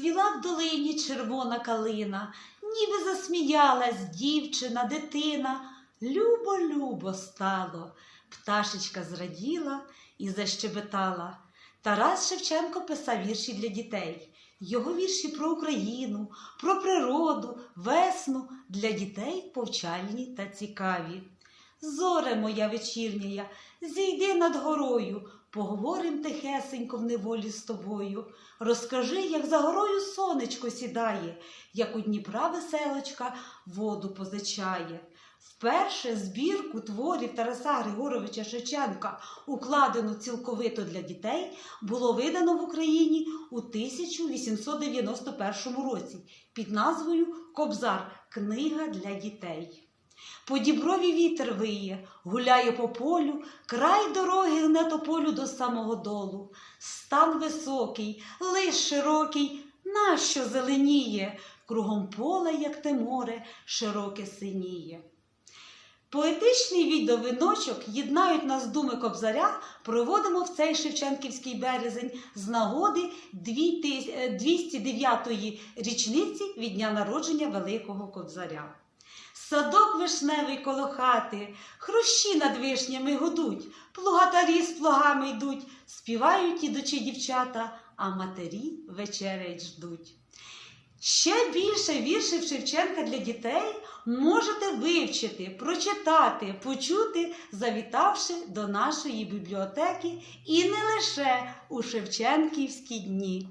Розцвіла в долині червона калина, ніби засміялась дівчина, дитина. Любо-любо стало. Пташечка зраділа і защебетала. Тарас Шевченко писав вірші для дітей. Його вірші про Україну, про природу, весну для дітей повчальні та цікаві. Зоре моя вечірня, зійди над горою, поговорим тихесенько в неволі з тобою. Розкажи, як за горою сонечко сідає, як у Дніпра веселочка воду позичає. Вперше збірку творів Тараса Григоровича Шевченка, укладену цілковито для дітей, було видано в Україні у 1891 році під назвою Кобзар Книга для дітей. По діброві вітер виє, гуляє по полю, край дороги гне тополю до самого долу. Стан високий, лиш широкий, нащо зеленіє, кругом поле, як те море, широке синіє. Поетичний відеовиночок єднають нас думи Кобзаря, проводимо в цей Шевченківський березень з нагоди 209-ї річниці від дня народження Великого Кобзаря. Садок вишневий коло хати, хрущі над вишнями гудуть, плугатарі з плугами йдуть, співають ідучі дівчата, а матері вечерять ждуть. Ще більше віршів Шевченка для дітей можете вивчити, прочитати, почути, завітавши до нашої бібліотеки і не лише у Шевченківські дні.